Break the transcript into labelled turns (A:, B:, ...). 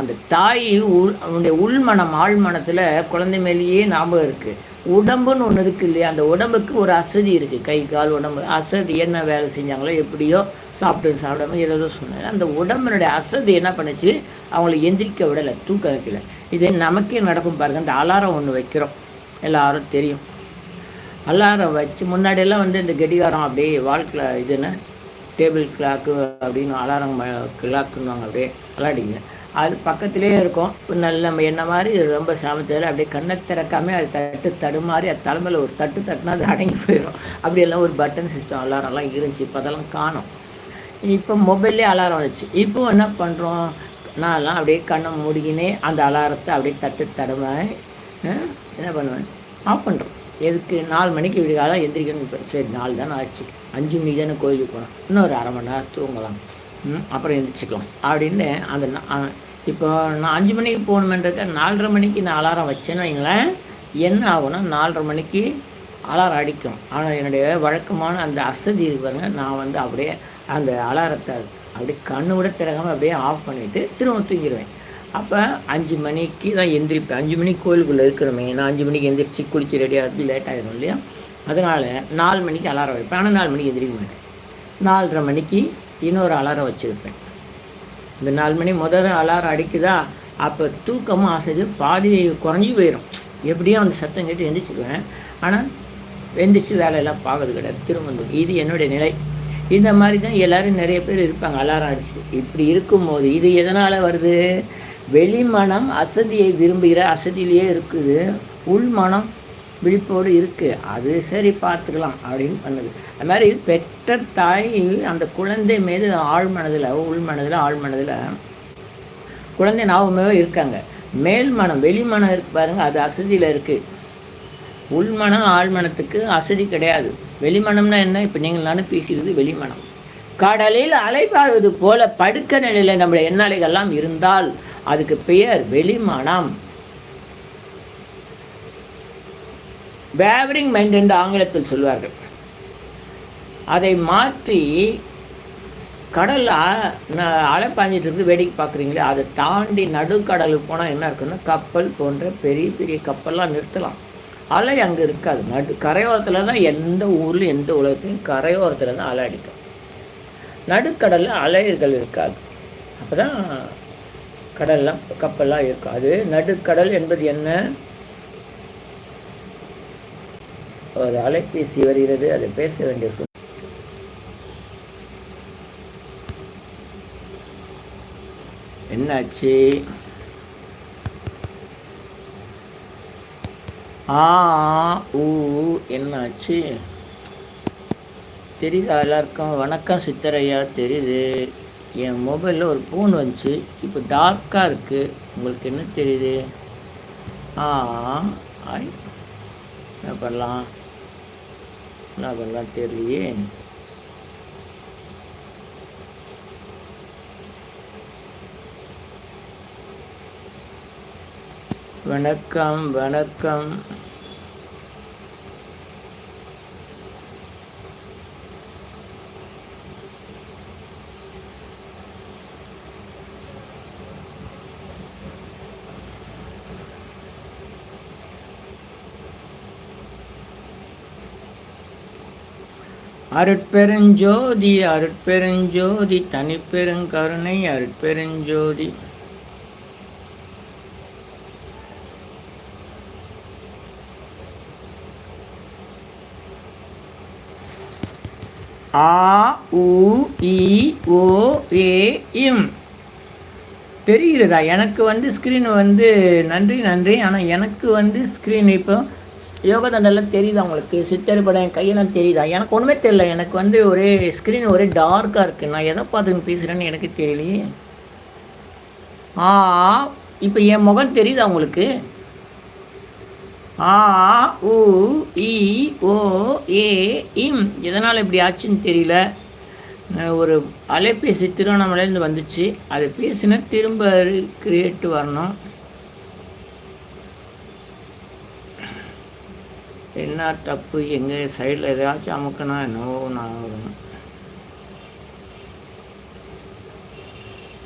A: அந்த தாய் உள் அவனுடைய உள்மனம் ஆழ்மனத்தில் குழந்தை மேலேயே ஞாபகம் இருக்குது உடம்புன்னு ஒன்று இருக்குது இல்லையா? அந்த உடம்புக்கு ஒரு அசதி இருக்குது கை கால் உடம்பு. அசதி என்ன வேலை செஞ்சாங்களோ எப்படியோ சாப்பிட்டு சாப்பிடாம ஏதோ சொன்னாங்க. அந்த உடம்புனுடைய அசதி என்ன பண்ணுச்சு? அவங்கள எந்திரிக்க விடலை தூக்க வைக்கல. இது நமக்கே நடக்கும் பாருங்க. அந்த அலாரம் ஒன்று வைக்கிறோம். எல்லாரும் தெரியும். அலாரம் வச்சு முன்னாடியெல்லாம் வந்து இந்த கடிகாரம் அப்படியே வாழ்க்கையில் இதுன்னு டேபிள் கிளாக்கு அப்படின்னு அலாரம் கிளாக்குன்னுவாங்க அப்படியே. அலாடிங்க அது பக்கத்துலேயே இருக்கும். நல்ல நம்ம என்ன மாதிரி ரொம்ப சாமத்தில் அப்படியே கண்ணை திறக்காமல் அது தட்டு தடுமாறி அது தலைமையில் ஒரு தட்டு தட்டுனா அது அடங்கி போயிடும் அப்படியெல்லாம் ஒரு பட்டன் சிஸ்டம் அலாரம்லாம் இருந்துச்சு. இப்போ அதெல்லாம் காணும். இப்போ மொபைல்லே அலாரம் வந்துச்சு. இப்போ என்ன பண்ணுறோம் நான்லாம் அப்படியே கண்ணை மூடிக்கினே அந்த அலாரத்தை அப்படியே தட்டு தடுமாறி என்ன பண்ணுவேன்? ஆஃப் பண்ணுறோம் எதுக்கு? நாலு மணிக்கு விடுகாலம் எந்திரிக்கணும் இப்போ சரி நாலு தானே ஆச்சு. அஞ்சு மணிக்கு தானே கோயிலுக்கு போனோம் இன்னும் ஒரு அரை மணி நேரம் தூங்கலாம். ம், அப்புறம் எந்திரிச்சிக்கலாம். அப்படின்னு அந்த இப்போ நான் அஞ்சு மணிக்கு போகணுமென்றத நாலரை மணிக்கு நான் அலாரம் வச்சேன்னு வைங்களேன். என்ன ஆகும்னா நாலரை மணிக்கு அலாரம் அடிக்கும். ஆனால் என்னுடைய வழக்கமான அந்த அசதி இருக்கு நான் வந்து அப்படியே அந்த அலாரத்தை அப்படியே கண்ணு விட திறகாமல் அப்படியே ஆஃப் பண்ணிவிட்டு திரும்ப தூங்கிடுவேன் அப்போ அஞ்சு மணிக்கு தான் எந்திரிப்பேன். அஞ்சு மணிக்கு கோயிலுக்குள்ளே இருக்கணுமே. நான் அஞ்சு மணிக்கு எந்திரிச்சு குளிச்சு ரெடியாகிறது லேட் ஆகிடும் இல்லையா? அதனால் நாலு மணிக்கு அலாரம் வைப்பேன். ஆனால் நாலு மணிக்கு எந்திரிக்க மாட்டேன். நாலரை மணிக்கு இன்னொரு அலாரம் வச்சுருப்பேன். இந்த நாலு மணி முதல் அலாரம் அடிக்குதா அப்போ தூக்கமும் ஆசைது பாதி குறைஞ்சி போயிடும் எப்படியும் அந்த சத்தம் கேட்டு எந்திரிச்சுக்குவேன் ஆனால் எந்திரிச்சு வேலையெல்லாம் பார்க்கறது கிடையாது திரும்ப வந்து இது என்னுடைய நிலை. இந்த மாதிரி தான் எல்லாரும் நிறைய பேர் இருப்பாங்க அலாரம் அடிச்சுட்டு. இப்படி இருக்கும்போது இது எதனால் வருது? வெளிமனம் அசதியை விரும்புகிற அசதியிலேயே இருக்குது. உள்மனம் விழிப்போடு இருக்குது அது சரி பார்த்துக்கலாம் அப்படின்னு பண்ணுது. அது மாதிரி பெற்ற தாய் அந்த குழந்தை மீது ஆழ்மனதில் உள்மனதில் ஆழ்மனதில் குழந்தை ஞாபகமே இருக்காங்க. மேல் மனம் வெளிமனம் இருக்கு பாருங்கள் அது அசதியில் இருக்குது உள்மனம் ஆழ்மனத்துக்கு அசதி கிடையாது. வெளிமனம்னா என்ன? இப்போ நீங்கள் நானும் பேசுகிறது வெளிமனம் கடலில் அலைபாய்வது போல படுக்க நிலையில் நம்முடைய எண்ணாளிகள்லாம் இருந்தால் அதுக்கு பெயர் வெளிமனம் வேவரிங் மைண்ட் என்று ஆங்கிலத்தில் சொல்வார்கள். அதை மாற்றி கடல் அ- அலை பாஞ்சிட்டு இருந்து வேடிக்கை பார்க்குறீங்களே அதை தாண்டி நடுக்கடலுக்கு போனால் என்ன இருக்குன்னா கப்பல் போன்ற பெரிய பெரிய கப்பல்லாம் நிறுத்தலாம். அலை அங்கே இருக்காது. நடு கரையோரத்தில் தான் எந்த ஊரில் எந்த உலகத்துலையும் கரையோரத்தில் தான் அலை அடிக்கும். நடுக்கடலில் அலைகள் இருக்காது. அப்போ தான் கடல்லாம் கப்பல்லாம் இருக்கும். அது நடுக்கடல் என்பது என்ன? ஒரு அலைபேசி வருகிறது அதை பேச வேண்டிய என்னாச்சு ஆ ஊ என்னாச்சு தெரியுதா எல்லாருக்கும் வணக்கம் சித்தரையா தெரியுது என் மொபைலில் ஒரு ஃபோன் வந்துச்சு இப்போ டார்க்காக இருக்குது உங்களுக்கு என்ன தெரியுது ஆ ஐ என்ன பண்ணலாம் ஆனால் அதெல்லாம் தெரியலையே. வணக்கம் வணக்கம். அருட்பெருஞ்சோதி அருட்பெருஞ்சோதி தனிப்பெருங்கருணை அருட்பெருஞ்சோதி. ஆ உ இ ஓ ஏ இம். தெரிகிறதா? எனக்கு வந்து ஸ்க்ரீன் வந்து நன்றி நன்றி. ஆனால் எனக்கு வந்து ஸ்க்ரீன் இப்போ யோகா தண்டெல்லாம் தெரியுது உங்களுக்கு? சித்தர் படம் என் கையெல்லாம் தெரியுதா? எனக்கு ஒன்றுமே தெரியல. எனக்கு வந்து ஒரே ஸ்க்ரீன் ஒரே டார்க்காக இருக்குது நான் எதை பார்த்துன்னு பேசுகிறேன்னு எனக்கு தெரியலையே. ஆ இப்போ என் முகம் தெரியுதா உங்களுக்கு? ஆ ஊ இ ஓ ஏ இம். எதனால் இப்படி ஆச்சுன்னு தெரியல. ஒரு அலைபேசி திருவண்ணாமலையிலேருந்து வந்துச்சு. அதை பேசினா திரும்ப கிரியேட் வரணும். என்ன தப்பு எங்கள் சைடில் ஏதாச்சும் அமுக்கினா என்னவோ நான் வரும்